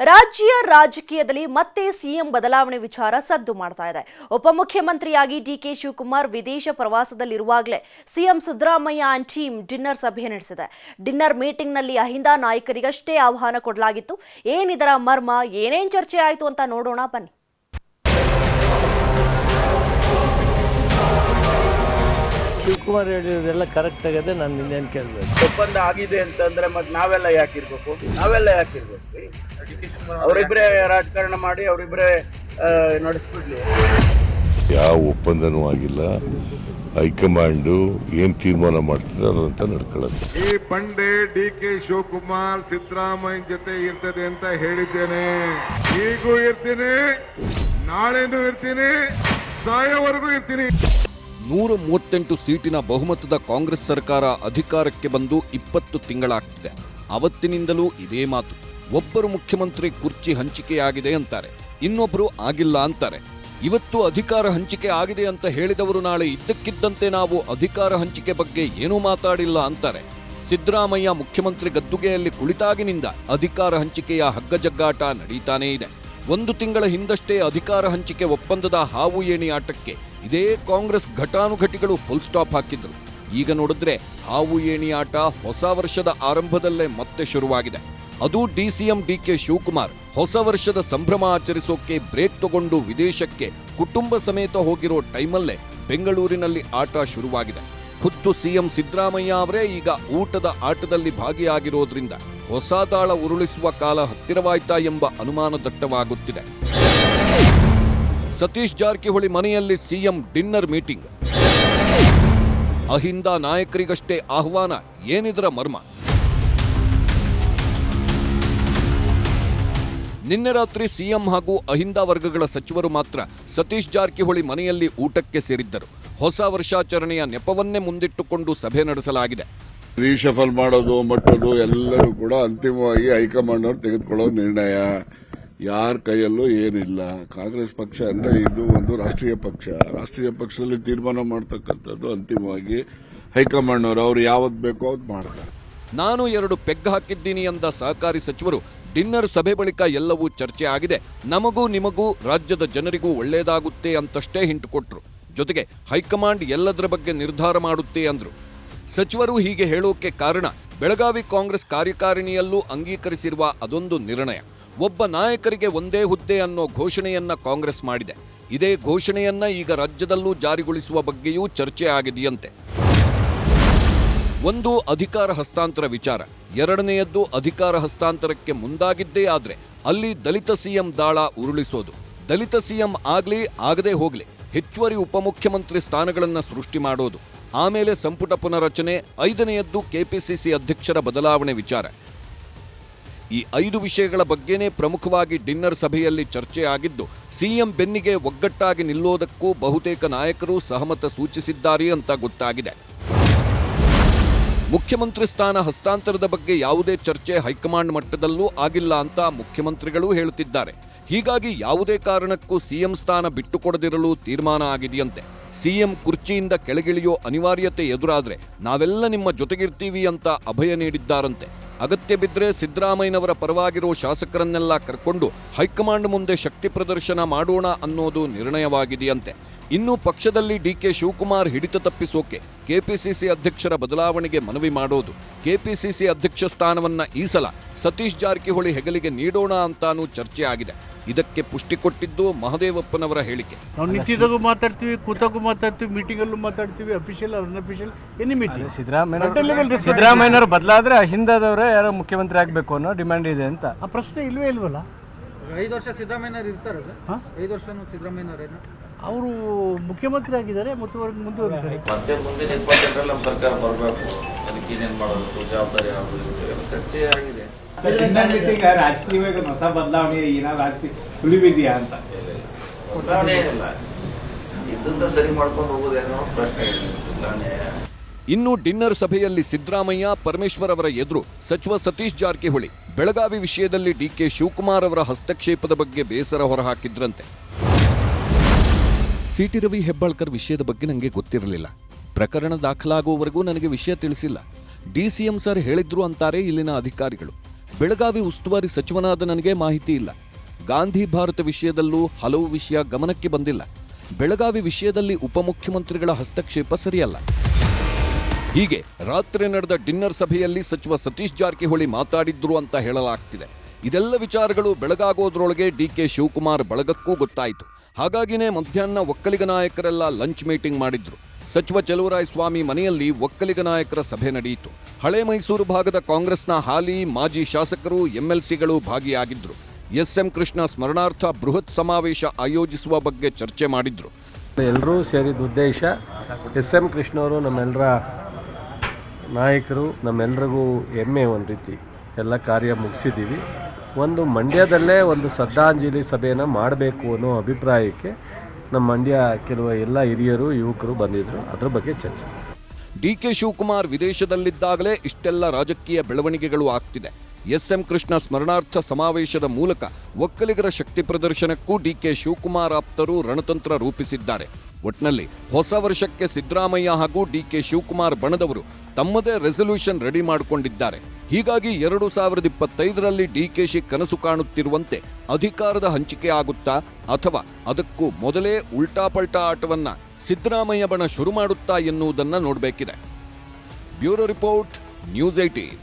ರಾಜ್ಯ ರಾಜಕೀಯದಲ್ಲಿ ಮತ್ತೆ ಸಿಎಂ ಬದಲಾವಣೆ ವಿಚಾರ ಸದ್ದು ಮಾಡ್ತಾ ಇದೆ. ಉಪಮುಖ್ಯಮಂತ್ರಿಯಾಗಿ ಡಿಕೆ ಶಿವಕುಮಾರ್ ವಿದೇಶ ಪ್ರವಾಸದಲ್ಲಿರುವಾಗಲೇ CM Siddaramaiah and team dinner ಸಭೆ ನಡೆಸಿದೆ. ಡಿನ್ನರ್ ಮೀಟಿಂಗ್ನಲ್ಲಿ ಅಹಿಂದ ನಾಯಕರಿಗಷ್ಟೇ ಆಹ್ವಾನ ಕೊಡಲಾಗಿತ್ತು. ಏನಿದರ ಮರ್ಮ, ಏನೇನ್ ಚರ್ಚೆ ಆಯಿತು ಅಂತ ನೋಡೋಣ ಬನ್ನಿ. ಶಿವಕುಮಾರ್ ಹೇಳಿರೋದೆಲ್ಲ ಕರೆಕ್ಟ್ ಆಗದೆ ನಾನು ಇನ್ನೇನು ಕೇಳಬೇಕು? ಒಪ್ಪಂದ ಆಗಿದೆ ಅಂತಂದ್ರೆ ಮತ್ತೆ ನಾವೆಲ್ಲ ಯಾಕಿರ್ಬೇಕು ನಾವೆಲ್ಲ ಯಾಕಿರ್ಬೇಕು ಅವರಿಬ್ಬರೇ ರಾಜಕಾರಣ ಮಾಡಿ ಅವರಿಬ್ಬರೇ ನಡೆಸ್ಬಿಡ್ಲಿ. ಯಾವ ಒಪ್ಪಂದನೂ ಆಗಿಲ್ಲ. ಹೈಕಮಾಂಡು ಏನ್ ತೀರ್ಮಾನ ಮಾಡ್ತದೆ ಅದಂತ ನಡ್ಕೊಳ್ಳೋದು. ಈ ಬಂಡೆ ಡಿ ಕೆ ಶಿವಕುಮಾರ್ ಸಿದ್ದರಾಮಯ್ಯ ಜೊತೆ ಇರ್ತದೆ ಅಂತ ಹೇಳಿದ್ದೇನೆ. ಈಗೂ ಇರ್ತೀನಿ ನಾಳೆನೂ ಇರ್ತೀನಿ ಸಾಯೋವರೆಗೂ ಇರ್ತೀನಿ. ನೂರ ಮೂವತ್ತೆಂಟು ಸೀಟಿನ ಬಹುಮತದ ಕಾಂಗ್ರೆಸ್ ಸರ್ಕಾರ ಅಧಿಕಾರಕ್ಕೆ ಬಂದು ಇಪ್ಪತ್ತು ತಿಂಗಳಾಗ್ತಿದೆ. ಅವತ್ತಿನಿಂದಲೂ ಇದೇ ಮಾತು. ಒಬ್ಬರು ಮುಖ್ಯಮಂತ್ರಿ ಕುರ್ಚಿ ಹಂಚಿಕೆಯಾಗಿದೆ ಅಂತಾರೆ. ಇನ್ನೊಬ್ಬರು ಆಗಿಲ್ಲ ಅಂತಾರೆ. ಇವತ್ತು ಅಧಿಕಾರ ಹಂಚಿಕೆ ಆಗಿದೆ ಅಂತ ಹೇಳಿದವರು ನಾಳೆ ಇದ್ದಕ್ಕಿದ್ದಂತೆ ನಾವು ಅಧಿಕಾರ ಹಂಚಿಕೆ ಬಗ್ಗೆ ಏನೂ ಮಾತಾಡಿಲ್ಲ ಅಂತಾರೆ. ಸಿದ್ದರಾಮಯ್ಯ ಮುಖ್ಯಮಂತ್ರಿ ಗದ್ದುಗೆಯಲ್ಲಿ ಕುಳಿತಾಗಿನಿಂದ ಅಧಿಕಾರ ಹಂಚಿಕೆಯ ಹಗ್ಗಜಗ್ಗಾಟ ನಡೀತಾನೇ ಇದೆ. ಒಂದು ತಿಂಗಳ ಹಿಂದಷ್ಟೇ ಅಧಿಕಾರ ಹಂಚಿಕೆ ಒಪ್ಪಂದದ ಹಾವು ಏಣಿ ಆಟಕ್ಕೆ ಇದೇ ಕಾಂಗ್ರೆಸ್ ಘಟಾನುಘಟಿಗಳು ಫುಲ್ ಸ್ಟಾಪ್ ಹಾಕಿದ್ರು. ಈಗ ನೋಡಿದ್ರೆ ಹಾವು ಏಣಿ ಆಟ ಹೊಸ ವರ್ಷದ ಆರಂಭದಲ್ಲೇ ಮತ್ತೆ ಶುರುವಾಗಿದೆ. ಅದು ಡಿಸಿಎಂ ಡಿಕೆ ಶಿವಕುಮಾರ್ ಹೊಸ ವರ್ಷದ ಸಂಭ್ರಮ ಆಚರಿಸೋಕೆ ಬ್ರೇಕ್ ತಗೊಂಡು ವಿದೇಶಕ್ಕೆ ಕುಟುಂಬ ಸಮೇತ ಹೋಗಿರೋ ಟೈಮಲ್ಲೇ ಬೆಂಗಳೂರಿನಲ್ಲಿ ಆಟ ಶುರುವಾಗಿದೆ. ಖುದ್ದು ಸಿಎಂ ಸಿದ್ದರಾಮಯ್ಯ ಅವರೇ ಈಗ ಊಟದ ಆಟದಲ್ಲಿ ಭಾಗಿಯಾಗಿರೋದ್ರಿಂದ ಹೊಸ ತಾಳ ಉರುಳಿಸುವ ಕಾಲ ಹತ್ತಿರವಾಯ್ತಾ ಎಂಬ ಅನುಮಾನ ದಟ್ಟವಾಗುತ್ತಿದೆ ಸತೀಶ್ ಜಾರಕಿಹೊಳಿ ಮನೆಯಲ್ಲಿ ಸಿಎಂ ಡಿನ್ನರ್ ಮೀಟಿಂಗ್. ಅಹಿಂದ ನಾಯಕರಿಗಷ್ಟೇ ಆಹ್ವಾನ, ಏನಿದ್ರ ಮರ್ಮ? ನಿನ್ನೆ ರಾತ್ರಿ ಸಿಎಂ ಹಾಗೂ ಅಹಿಂದ ವರ್ಗಗಳ ಸಚಿವರು ಮಾತ್ರ ಸತೀಶ್ ಜಾರಕಿಹೊಳಿ ಮನೆಯಲ್ಲಿ ಊಟಕ್ಕೆ ಸೇರಿದ್ದರು. ಹೊಸ ವರ್ಷಾಚರಣೆಯ ನೆಪವನ್ನೇ ಮುಂದಿಟ್ಟುಕೊಂಡು ಸಭೆ ನಡೆಸಲಾಗಿದೆ. ರೀಶಫಲ್ ಮಾಡೋದು, ಮಟ್ಟೋದು ಎಲ್ಲರೂ ಕೂಡ ಅಂತಿಮವಾಗಿ ಹೈಕಮಾಂಡ್ ಅವರು ತೆಗೆದುಕೊಳ್ಳೋ ನಿರ್ಣಯ. ಯಾರ ಕೈಯಲ್ಲೂ ಏನಿಲ್ಲ. ಕಾಂಗ್ರೆಸ್ ಪಕ್ಷ ಅಂದ್ರೆ ಇದು ಒಂದು ರಾಷ್ಟ್ರೀಯ ಪಕ್ಷ. ರಾಷ್ಟ್ರೀಯ ಪಕ್ಷದಲ್ಲಿ ತೀರ್ಮಾನ ಮಾಡ್ತಕ್ಕಂಥದ್ದು ಅಂತಿಮವಾಗಿ ಹೈಕಮಾಂಡ್ ಅವರು ಅವ್ರು ಯಾವತ್ತು ಬೇಕೋ ಅವ್ದು ಮಾಡ್ತಾರೆ. ನಾನು ಎರಡು ಪೆಗ್ ಹಾಕಿದ್ದೀನಿ ಎಂದ ಸಹಕಾರಿ ಸಚಿವರು, ಡಿನ್ನರ್ ಸಭೆ ಬಳಿಕ ಎಲ್ಲವೂ ಚರ್ಚೆ ಆಗಿದೆ. ನಮಗೂ ನಿಮಗೂ ರಾಜ್ಯದ ಜನರಿಗೂ ಒಳ್ಳೆಯದಾಗುತ್ತೆ ಅಂತಷ್ಟೇ ಹಿಂಟು ಕೊಟ್ರು ಜೊತೆಗೆ ಹೈಕಮಾಂಡ್ ಎಲ್ಲದರ ಬಗ್ಗೆ ನಿರ್ಧಾರ ಮಾಡುತ್ತೆ ಅಂದರು. ಸಚಿವರು ಹೀಗೆ ಹೇಳೋಕೆ ಕಾರಣ, ಬೆಳಗಾವಿ ಕಾಂಗ್ರೆಸ್ ಕಾರ್ಯಕಾರಿಣಿಯಲ್ಲೂ ಅಂಗೀಕರಿಸಿರುವ ಅದೊಂದು ನಿರ್ಣಯ. ಒಬ್ಬ ನಾಯಕರಿಗೆ ಒಂದೇ ಹುದ್ದೆ ಅನ್ನೋ ಘೋಷಣೆಯನ್ನ ಕಾಂಗ್ರೆಸ್ ಮಾಡಿದೆ. ಇದೇ ಘೋಷಣೆಯನ್ನ ಈಗ ರಾಜ್ಯದಲ್ಲೂ ಜಾರಿಗೊಳಿಸುವ ಬಗ್ಗೆಯೂ ಚರ್ಚೆ ಆಗಿದೆಯಂತೆ. ಒಂದು ಅಧಿಕಾರ ಹಸ್ತಾಂತರ ವಿಚಾರ. ಎರಡನೆಯದ್ದು ಅಧಿಕಾರ ಹಸ್ತಾಂತರಕ್ಕೆ ಮುಂದಾಗಿದ್ದೇ ಆದರೆ ಅಲ್ಲಿ ದಲಿತ ಸಿಎಂ ದಾಳ ಉರುಳಿಸೋದು. ದಲಿತ ಸಿಎಂ ಆಗಲಿ ಆಗದೆ ಹೋಗಲಿ ಹೆಚ್ಚುವರಿ ಉಪಮುಖ್ಯಮಂತ್ರಿ ಸ್ಥಾನಗಳನ್ನು ಸೃಷ್ಟಿ ಮಾಡೋದು. ಆಮೇಲೆ ಸಂಪುಟ ಪುನರಚನೆ, ಐದನೆಯದ್ದು ಕೆಪಿಸಿಸಿ ಅಧ್ಯಕ್ಷರ ಬದಲಾವಣೆ ವಿಚಾರ. ಈ ಐದು ವಿಷಯಗಳ ಬಗ್ಗೆನೇ ಪ್ರಮುಖವಾಗಿ ಡಿನ್ನರ್ ಸಭೆಯಲ್ಲಿ ಚರ್ಚೆ ಆಗಿದ್ದು, ಸಿಎಂ ಬೆನ್ನಿಗೆ ಒಗ್ಗಟ್ಟಾಗಿ ನಿಲ್ಲೋದಕ್ಕೂ ಬಹುತೇಕ ನಾಯಕರು ಸಹಮತ ಸೂಚಿಸಿದ್ದಾರೆ ಅಂತ ಗೊತ್ತಾಗಿದೆ. ಮುಖ್ಯಮಂತ್ರಿ ಸ್ಥಾನ ಹಸ್ತಾಂತರದ ಬಗ್ಗೆ ಯಾವುದೇ ಚರ್ಚೆ ಹೈಕಮಾಂಡ್ ಮಟ್ಟದಲ್ಲೂ ಆಗಿಲ್ಲ ಅಂತ ಮುಖ್ಯಮಂತ್ರಿಗಳು ಹೇಳುತ್ತಿದ್ದಾರೆ. ಹೀಗಾಗಿ ಯಾವುದೇ ಕಾರಣಕ್ಕೂ ಸಿಎಂ ಸ್ಥಾನ ಬಿಟ್ಟುಕೊಡದಿರಲು ತೀರ್ಮಾನ ಆಗಿದೆಯಂತೆ. ಸಿಎಂ ಕುರ್ಚಿಯಿಂದ ಕೆಳಗಿಳಿಯೋ ಅನಿವಾರ್ಯತೆ ಎದುರಾದರೆ ನಾವೆಲ್ಲ ನಿಮ್ಮ ಜೊತೆಗಿರ್ತೀವಿ ಅಂತ ಅಭಯ ನೀಡಿದ್ದಾರಂತೆ. ಅಗತ್ಯ ಬಿದ್ದರೆ ಸಿದ್ದರಾಮಯ್ಯನವರ ಪರವಾಗಿರೋ ಶಾಸಕರನ್ನೆಲ್ಲ ಕರ್ಕೊಂಡು ಹೈಕಮಾಂಡ್ ಮುಂದೆ ಶಕ್ತಿ ಪ್ರದರ್ಶನ ಮಾಡೋಣ ಅನ್ನೋದು ನಿರ್ಣಯವಾಗಿದೆಯಂತೆ. ಇನ್ನು ಪಕ್ಷದಲ್ಲಿ ಡಿ ಕೆ ಶಿವಕುಮಾರ್ ಹಿಡಿತ ತಪ್ಪಿಸೋಕೆ ಕೆಪಿಸಿಸಿ ಅಧ್ಯಕ್ಷರ ಬದಲಾವಣೆಗೆ ಮನವಿ ಮಾಡೋದು, ಕೆಪಿಸಿಸಿ ಅಧ್ಯಕ್ಷ ಸ್ಥಾನವನ್ನ ಈ ಸಲ ಸತೀಶ್ ಜಾರಕಿಹೊಳಿ ಹೆಗಲಿಗೆ ನೀಡೋಣ ಅಂತಾನೂ ಚರ್ಚೆ ಆಗಿದೆ ಇದಕ್ಕೆ ಪುಷ್ಟಿ ಕೊಟ್ಟಿದ್ದು ಮಹದೇವಪ್ಪನವರ ಹೇಳಿಕೆ. ನಾವು ನಿಂತಿದ್ದಾಗೂ ಮಾತಾಡ್ತೀವಿ ಕೂತಾಗೂ ಮಾತಾಡ್ತೀವಿ ಮೀಟಿಂಗಲ್ಲೂ ಮಾತಾಡ್ತೀವಿ official unofficial any meeting Siddaramaiah ಸಿದ್ದರಾಮಯ್ಯನವರು ಬದಲಾದ್ರೆ ಹಿಂದಾದವರೇ ಯಾರು ಮುಖ್ಯಮಂತ್ರಿ ಆಗಬೇಕು ಅನ್ನೋ ಡಿಮ್ಯಾಂಡ್ ಇದೆ ಅಂತ. ಆ ಪ್ರಶ್ನೆ ಇಲ್ವೇ ಇಲ್ವಲ್ಲ? ಐದು ವರ್ಷ ಸಿದ್ದರಾಮಯ್ಯನವ್ರು ಇರ್ತಾರಲ್ಲ? ಐದು ವರ್ಷನೂ ಸಿದ್ದರಾಮಯ್ಯನವರೇನು? ಅವರು ಮುಖ್ಯಮಂತ್ರಿ ಆಗಿದ್ದಾರೆ ಮತ್ತು ಅವ್ರಿಗೆ ಮುಂದುವರೆದಿದ್ದಾರೆ ಮತ್ತೆ ಮುಂದಿನ ಇಪ್ಪತ್ತೆಂಟರಲ್ಲಿ ನಮ್ಮ ಸರ್ಕಾರ ಬರಬೇಕು. ಅದಕ್ಕೆ ಏನೇನು ಮಾಡಬೇಕು ಜವಾಬ್ದಾರಿ ಆಗಬೇಕು ಎಲ್ಲ ಚರ್ಚೆ ಆಗಿದೆ. ರಾಜಕೀಯವಾಗಿ ಹೊಸ ಬದಲಾವಣೆ ಏನಾದ್ರು ಆಗ್ತಿ ಸುಳಿವಿದೆಯಾ ಅಂತ? ಬದಲಾವಣೆ ಇಲ್ಲ. ಇದನ್ನ ಸರಿ ಮಾಡ್ಕೊಂಡು ಹೋಗೋದೇನೋ ಪ್ರಶ್ನೆ ಇಲ್ಲ ಬದಲಾವಣೆ. ಇನ್ನು ಡಿನ್ನರ್ ಸಭೆಯಲ್ಲಿ ಸಿದ್ದರಾಮಯ್ಯ ಪರಮೇಶ್ವರ್ ಅವರ ಎದುರು ಸಚಿವ ಸತೀಶ್ ಜಾರಕಿಹೊಳಿ. ಬೆಳಗಾವಿ ವಿಷಯದಲ್ಲಿ ಡಿಕೆ ಶಿವಕುಮಾರ್ ಅವರ ಹಸ್ತಕ್ಷೇಪದ ಬಗ್ಗೆ ಬೇಸರ ಹೊರಹಾಕಿದ್ರಂತೆ. ಸಿಟಿ ರವಿ ಹೆಬ್ಬಾಳ್ಕರ್ ವಿಷಯದ ಬಗ್ಗೆ ನನಗೆ ಗೊತ್ತಿರಲಿಲ್ಲ. ಪ್ರಕರಣ ದಾಖಲಾಗುವವರೆಗೂ ನನಗೆ ವಿಷಯ ತಿಳಿಸಿಲ್ಲ. ಡಿಸಿಎಂ ಸರ್ ಹೇಳಿದ್ರು ಅಂತಾರೆ ಇಲ್ಲಿನ ಅಧಿಕಾರಿಗಳು. ಬೆಳಗಾವಿ ಉಸ್ತುವಾರಿ ಸಚಿವನಾದ ನನಗೆ ಮಾಹಿತಿ ಇಲ್ಲ. ಗಾಂಧಿ ಭಾರತ ವಿಷಯದಲ್ಲೂ ಹಲವು ವಿಷಯ ಗಮನಕ್ಕೆ ಬಂದಿಲ್ಲ. ಬೆಳಗಾವಿ ವಿಷಯದಲ್ಲಿ ಉಪಮುಖ್ಯಮಂತ್ರಿಗಳ ಹಸ್ತಕ್ಷೇಪ ಸರಿಯಲ್ಲ. ಹೀಗೆ ರಾತ್ರಿ ನಡೆದ ಡಿನ್ನರ್ ಸಭೆಯಲ್ಲಿ ಸಚಿವ ಸತೀಶ್ ಜಾರಕಿಹೊಳಿ ಮಾತಾಡಿದ್ರು ಅಂತ ಹೇಳಲಾಗ್ತಿದೆ. ಇದೆಲ್ಲ ವಿಚಾರಗಳು ಬೆಳಗಾಗೋದ್ರೊಳಗೆ ಡಿಕೆ ಶಿವಕುಮಾರ್ ಬಳಗಕ್ಕೂ ಗೊತ್ತಾಯಿತು. ಹಾಗಾಗಿನೇ ಮಧ್ಯಾಹ್ನ ಒಕ್ಕಲಿಗ ನಾಯಕರೆಲ್ಲ ಲಂಚ್ ಮೀಟಿಂಗ್ ಮಾಡಿದ್ರು. ಸಚಿವ ಚಲುವರಾಯ ಸ್ವಾಮಿ ಮನೆಯಲ್ಲಿ ಒಕ್ಕಲಿಗ ನಾಯಕರ ಸಭೆ ನಡೆಯಿತು. ಹಳೆ ಮೈಸೂರು ಭಾಗದ ಕಾಂಗ್ರೆಸ್ನ ಹಾಲಿ ಮಾಜಿ ಶಾಸಕರು, ಎಂಎಲ್ಸಿಗಳು ಭಾಗಿಯಾಗಿದ್ರು. ಎಸ್ಎಂ ಕೃಷ್ಣ ಸ್ಮರಣಾರ್ಥ ಬೃಹತ್ ಸಮಾವೇಶ ಆಯೋಜಿಸುವ ಬಗ್ಗೆ ಚರ್ಚೆ ಮಾಡಿದ್ರು. ಎಲ್ಲರೂ ಸೇರಿದ ಉದ್ದೇಶ ಎಸ್ ಎಂ ಕೃಷ್ಣವರು ನಮ್ಮೆಲ್ಲರ ನಾಯಕರು ನಮ್ಮೆಲ್ಲರಿಗೂ ಹೆಮ್ಮೆ ಒಂದು ರೀತಿ. ಎಲ್ಲ ಕಾರ್ಯ ಮುಗಿಸಿದ್ದೀವಿ. ಒಂದು ಮಂಡ್ಯದಲ್ಲೇ ಒಂದು ಶ್ರದ್ಧಾಂಜಲಿ ಸಭೆಯನ್ನು ಮಾಡಬೇಕು ಅನ್ನೋ ಅಭಿಪ್ರಾಯಕ್ಕೆ ನಮ್ಮ ಮಂಡ್ಯ ಕೆಲವು ಎಲ್ಲ ಹಿರಿಯರು, ಯುವಕರು ಬಂದಿದ್ದರು ಅದ್ರ ಬಗ್ಗೆ ಚರ್ಚೆ. ಡಿ ಕೆ ಶಿವಕುಮಾರ್ ವಿದೇಶದಲ್ಲಿದ್ದಾಗಲೇ ಇಷ್ಟೆಲ್ಲ ರಾಜಕೀಯ ಬೆಳವಣಿಗೆಗಳು ಆಗ್ತಿದೆ. ಎಸ್ ಎಂ ಕೃಷ್ಣ ಸ್ಮರಣಾರ್ಥ ಸಮಾವೇಶದ ಮೂಲಕ ಒಕ್ಕಲಿಗರ ಶಕ್ತಿ ಪ್ರದರ್ಶನಕ್ಕೂ ಡಿ ಕೆ ಶಿವಕುಮಾರ್ ಆಪ್ತರು ರಣತಂತ್ರ ರೂಪಿಸಿದ್ದಾರೆ. ಒಟ್ನಲ್ಲಿ ಹೊಸ ವರ್ಷಕ್ಕೆ ಸಿದ್ದರಾಮಯ್ಯ ಹಾಗೂ ಡಿ ಕೆ ಶಿವಕುಮಾರ್ ಬಣದವರು ತಮ್ಮದೇ ರೆಸಲ್ಯೂಷನ್ ರೆಡಿ ಮಾಡಿಕೊಂಡಿದ್ದಾರೆ. ಹೀಗಾಗಿ ಎರಡು ಸಾವಿರದ ಇಪ್ಪತ್ತೈದರಲ್ಲಿ ಡಿಕೆಶಿ ಕನಸು ಕಾಣುತ್ತಿರುವಂತೆ ಅಧಿಕಾರದ ಹಂಚಿಕೆ ಆಗುತ್ತಾ ಅಥವಾ ಅದಕ್ಕೂ ಮೊದಲೇ ಉಲ್ಟಾಪಲ್ಟಾ ಆಟವನ್ನು ಸಿದ್ದರಾಮಯ್ಯ ಬಣ ಶುರು ಮಾಡುತ್ತಾ ಎನ್ನುವುದನ್ನು ನೋಡಬೇಕಿದೆ. Bureau report, news eighteen